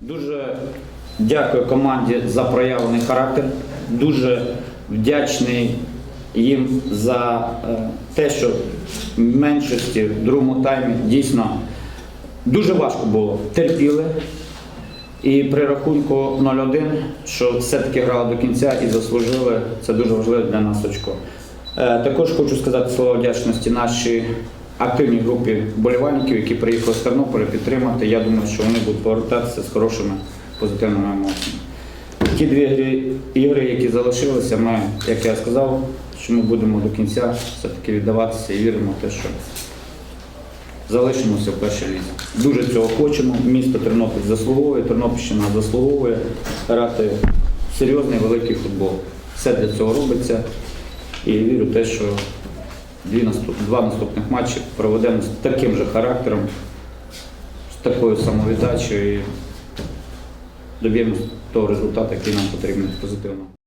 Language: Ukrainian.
Дуже дякую команді за проявлений характер. Дуже вдячний їм за е, те, що в меншості в другому таймі дійсно дуже важко було. Терпіли. І при рахунку 0-1, що все-таки грали до кінця і заслужили, це дуже важливо для нас очко. Е, Також хочу сказати слова вдячності нашій активній групі болівальників, які приїхали з Тернополя підтримати. Я думаю, що вони будуть повертатися з хорошими позитивними емоціями. Ті дві гри- ігри, які залишилися, ми, як я сказав, що ми будемо до кінця все-таки віддаватися і віримо в те, що залишимося в першій лізі. Дуже цього хочемо. Місто Тернопіль заслуговує, Тернопільщина заслуговує грати серйозний великий футбол. Все для цього робиться. І вірю в те, що дві наступ... два наступних матчі проведемо з таким же характером, з такою самовіддачею і доб'ємося того результату, який нам потрібен позитивно.